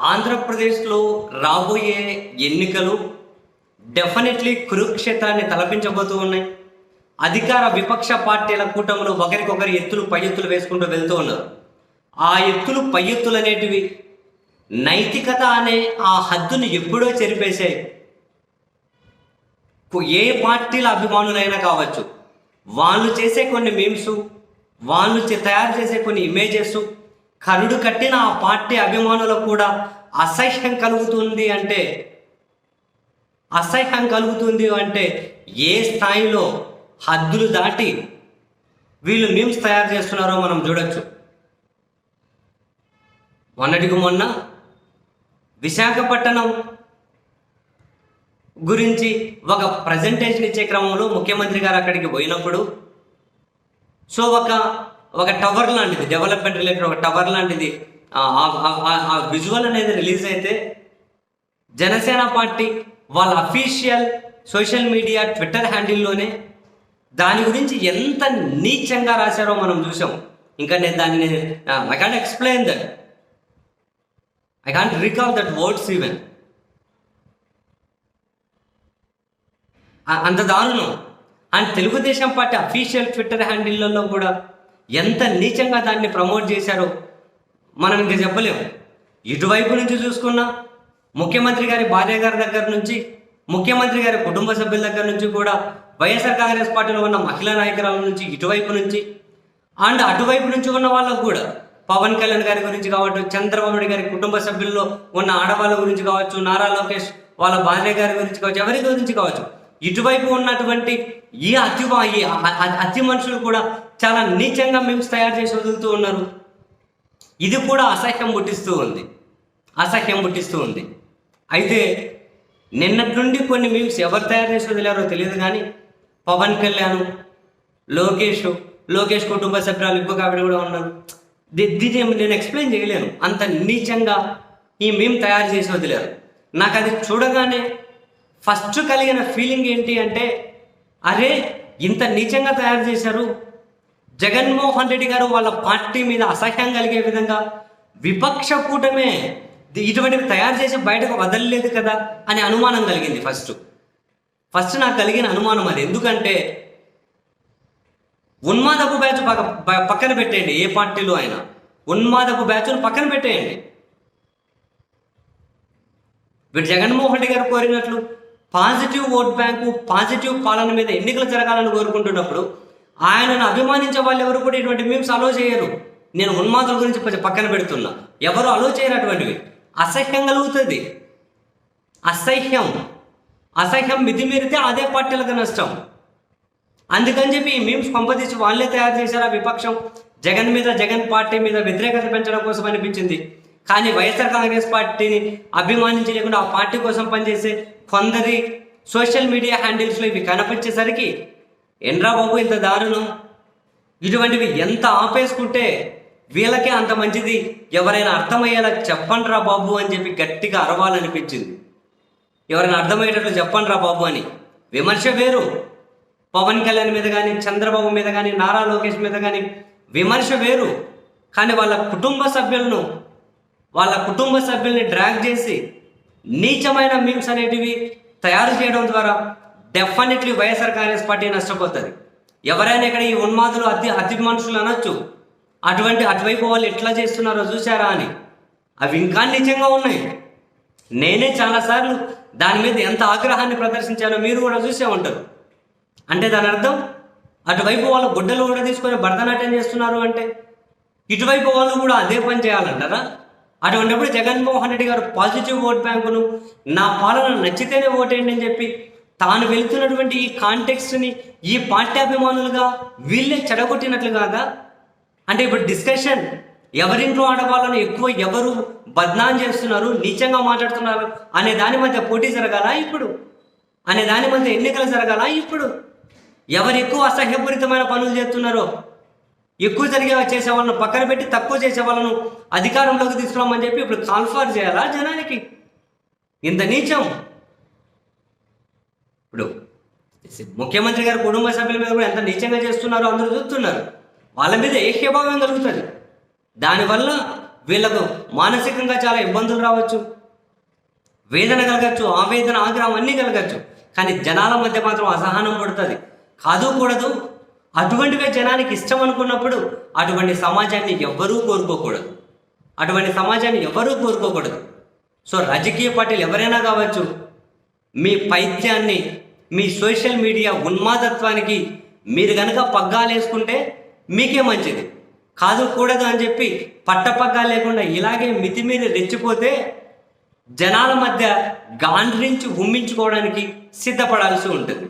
ఆంధ్రప్రదేశ్లో రాబోయే ఎన్నికలు డెఫినెట్లీ కురుక్షేత్రాన్ని తలపించబోతూ ఉన్నాయి. అధికార విపక్ష పార్టీల కూటములు ఒకరికొకరు ఎత్తులు పై ఎత్తులు వేసుకుంటూ వెళ్తూ ఉన్నారు. ఆ ఎత్తులు పై ఎత్తులు అనేటివి నైతికత అనే ఆ హద్దును ఎప్పుడో చెరిపేశాయి ఏ పార్టీల అభిమానులైనా కావచ్చు వాళ్ళు చేసే కొన్ని మీమ్స్ వాళ్ళు తయారు చేసే కొన్ని ఇమేజెస్ కరుడు కట్టిన ఆ పార్టీ అభిమానులకు కూడా అసహ్యం కలుగుతుంది అంటే అసహ్యం కలుగుతుంది అంటే ఏ స్థాయిలో హద్దులు దాటి వీళ్ళు మీమ్స్ తయారు చేస్తున్నారో మనం చూడొచ్చు. మొన్నటికి మొన్న విశాఖపట్నం గురించి ఒక ప్రజెంటేషన్ ఇచ్చే క్రమంలో ముఖ్యమంత్రి గారు అక్కడికి పోయినప్పుడు సో ఒక ఒక టవర్ లాంటిది డెవలప్మెంట్ రిలేటెడ్ ఒక టవర్ లాంటిది. ఆ- విజువల్ అనేది రిలీజ్ అయితే జనసేన పార్టీ వాళ్ళ అఫీషియల్ సోషల్ మీడియా ట్విట్టర్ హ్యాండిల్లోనే దాని గురించి ఎంత నీచంగా రాశారో మనం చూసాం ఇంకా నేను దాన్ని I can't explain that I can't recall that words even అంత దారుణం. And Telugu Desam party official Twitter హ్యాండిల్లో కూడా ఎంత నీచంగా దాన్ని ప్రమోట్ చేశారో మనం ఇంకా చెప్పలేము. ఇటువైపు నుంచి చూసుకున్నా ముఖ్యమంత్రి గారి భార్య గారి దగ్గర నుంచి ముఖ్యమంత్రి గారి కుటుంబ సభ్యుల దగ్గర నుంచి కూడా వైఎస్ఆర్ కాంగ్రెస్ పార్టీలో ఉన్న మహిళా నాయకురాల నుంచి ఇటువైపు నుంచి అండ్ అటువైపు నుంచి ఉన్న వాళ్ళకు కూడా పవన్ కళ్యాణ్ గారి గురించి కావచ్చు చంద్రబాబు నాయుడు గారి కుటుంబ సభ్యుల్లో ఉన్న ఆడవాళ్ళ గురించి కావచ్చు నారా లోకేష్ వాళ్ళ భార్య గారి గురించి కావచ్చు ఎవరి గురించి కావచ్చు ఇటువైపు ఉన్నటువంటి ఈ అతి ఈ అతి మనుషులు కూడా చాలా నీచంగా మీమ్స్ తయారు చేసి వదులుతూ ఉన్నారు. ఇది కూడా అసహ్యం పుట్టిస్తూ ఉంది. అసహ్యం పుట్టిస్తూ ఉంది. అయితే నిన్నటి నుండి కొన్ని మీమ్స్ ఎవరు తయారు చేసి వదిలారో తెలియదు కానీ పవన్ కళ్యాణ్ లోకేష్ లోకేష్ కుటుంబ సభ్యురాలు ఇంకొక ఆవిడ కూడా ఉన్నారు. దీ దీన్ని నేను ఎక్స్ప్లెయిన్ చేయలేను. అంత నీచంగా ఈ మేము తయారు చేసి వదిలారు. నాకు అది చూడగానే ఫస్ట్ కలిగిన ఫీలింగ్ ఏంటి అంటే అరే ఇంత నీచంగా తయారు చేశారు. జగన్మోహన్ రెడ్డి గారు వాళ్ళ పార్టీ మీద అసహ్యం కలిగే విధంగా విపక్ష కూటమే ఇటువంటివి తయారు చేసి బయటకు వదలలేదు కదా అనే అనుమానం కలిగింది ఫస్ట్ ఫస్ట్ నాకు కలిగిన అనుమానం అది. ఎందుకంటే ఉన్మాదపు బ్యాచ్ పక్క పక్కన పెట్టేయండి ఏ పార్టీలో అయినా. ఉన్మాదపు బ్యాచ్ను పక్కన పెట్టేయండి. వీడు జగన్మోహన్ రెడ్డి గారు కోరినట్లు పాజిటివ్ ఓట్ బ్యాంకు పాజిటివ్ పాలన మీద ఎన్నికలు జరగాలని కోరుకుంటున్నప్పుడు ఆయనను అభిమానించే వాళ్ళు ఎవరు కూడా ఇటువంటి మీమ్స్ అలో చేయరు. నేను ఉన్మాదుల గురించి కొంచెం పక్కన పెడుతున్నా. ఎవరు అలో చేయరు అటువంటివి. అసహ్యం కలుగుతుంది. అసహ్యం. అసహ్యం మితిమీరితే అదే పార్టీలకు నష్టం. అందుకని చెప్పి ఈ మీమ్స్ పంపదీసి వాళ్ళే తయారు చేశారు ఆ విపక్షం. జగన్ మీద జగన్ పార్టీ మీద వ్యతిరేకత పెంచడం కోసం అనిపించింది. కానీ వైఎస్ఆర్ కాంగ్రెస్ పార్టీని అభిమానించి లేకుండా ఆ పార్టీ కోసం పనిచేసే కొందరి సోషల్ మీడియా హ్యాండిల్స్లో ఇవి కనిపించేసరికి ఎండ్రా బాబు ఇంత దారుణం? ఇటువంటివి ఎంత ఆపేసుకుంటే వీళ్ళకే అంత మంచిది? ఎవరైనా అర్థమయ్యేలా చెప్పండి రా బాబు అని చెప్పి గట్టిగా అరవాలనిపించింది. ఎవరైనా అర్థమయ్యేటట్లు చెప్పండి రా బాబు అని. విమర్శ వేరు. పవన్ కళ్యాణ్ మీద కానీ చంద్రబాబు మీద కానీ నారా లోకేష్ మీద కానీ విమర్శ వేరు. కానీ వాళ్ళ కుటుంబ సభ్యులను వాళ్ళ కుటుంబ సభ్యుల్ని డ్రాగ్ చేసి నీచమైన మీమ్స్ అనేటివి తయారు చేయడం ద్వారా డెఫినెట్లీ వైఎస్ఆర్ కాంగ్రెస్ పార్టీ నష్టపోతుంది. ఎవరైనా ఇక్కడ ఈ ఉన్మాదులు అతి అతి మనుషులు అనొచ్చు. అటువంటి అటువైపు వాళ్ళు ఎట్లా చేస్తున్నారో చూసారా అని. అవి ఇంకా నిజంగా ఉన్నాయి. నేనే చాలాసార్లు దాని మీద ఎంత ఆగ్రహాన్ని ప్రదర్శించానో మీరు కూడా చూసే ఉంటారు. అంటే దాని అర్థం అటువైపు వాళ్ళు గుడ్డలు కూడా తీసుకొని భరతనాట్యం చేస్తున్నారు అంటే ఇటువైపు వాళ్ళు కూడా అదే పని చేయాలంటారా? అటువంటిప్పుడు జగన్మోహన్ రెడ్డి గారు పాజిటివ్ ఓట్ బ్యాంకును నా పాలన నచ్చితేనే ఓటేయండి అని చెప్పి తాను వెళుతున్నటువంటి ఈ కాంటెక్స్ట్ని ఈ పార్టీ వీళ్ళే చెడగొట్టినట్లు కాదా? అంటే ఇప్పుడు డిస్కషన్. ఎవరింట్లో ఆడవాళ్ళను ఎక్కువ ఎవరు బద్నాం చేస్తున్నారు నీచంగా మాట్లాడుతున్నారు అనే దాని మధ్య పోటీ జరగాల ఇప్పుడు? అనే దాని మధ్య ఎన్నికలు జరగాల ఇప్పుడు? ఎవరు ఎక్కువ అసహ్యపూరితమైన పనులు చేస్తున్నారో ఎక్కువ జరిగే చేసే వాళ్ళను పక్కన పెట్టి తక్కువ చేసే వాళ్ళను అధికారంలోకి తీసుకురామని చెప్పి ఇప్పుడు కాన్ఫర్ చేయాలా జనానికి? ఇంత నీచం. ఇప్పుడు ముఖ్యమంత్రి గారు కుటుంబ సభ్యుల మీద కూడా ఎంత నీచంగా చేస్తున్నారో అందరూ చూస్తున్నారు. వాళ్ళ మీద ఏహ్యభావం కలుగుతుంది? దానివల్ల వీళ్ళకు మానసికంగా చాలా ఇబ్బందులు రావచ్చు. వేదన కలగచ్చు ఆవేదన ఆగ్రహం అన్నీ కలగచ్చు. కానీ జనాల మధ్య మాత్రం అసహనం పడుతుంది. కాదు కూడదు అటువంటివే జనానికి ఇష్టం అనుకున్నప్పుడు అటువంటి సమాజాన్ని ఎవ్వరూ కోరుకోకూడదు. అటువంటి సమాజాన్ని ఎవరూ కోరుకోకూడదు. సో రాజకీయ పార్టీలు ఎవరైనా కావచ్చు మీ పైత్యాన్ని మీ సోషల్ మీడియా ఉన్మాదత్వానికి మీరు కనుక పగ్గాలు వేసుకుంటే మీకే మంచిది. కాదు కూడదు అని చెప్పి పట్టపగ్గాలు లేకుండా ఇలాగే మితిమీరి రెచ్చిపోతే జనాల మధ్య గాండ్రించి ఉమ్మించుకోవడానికి సిద్ధపడాల్సి ఉంటుంది.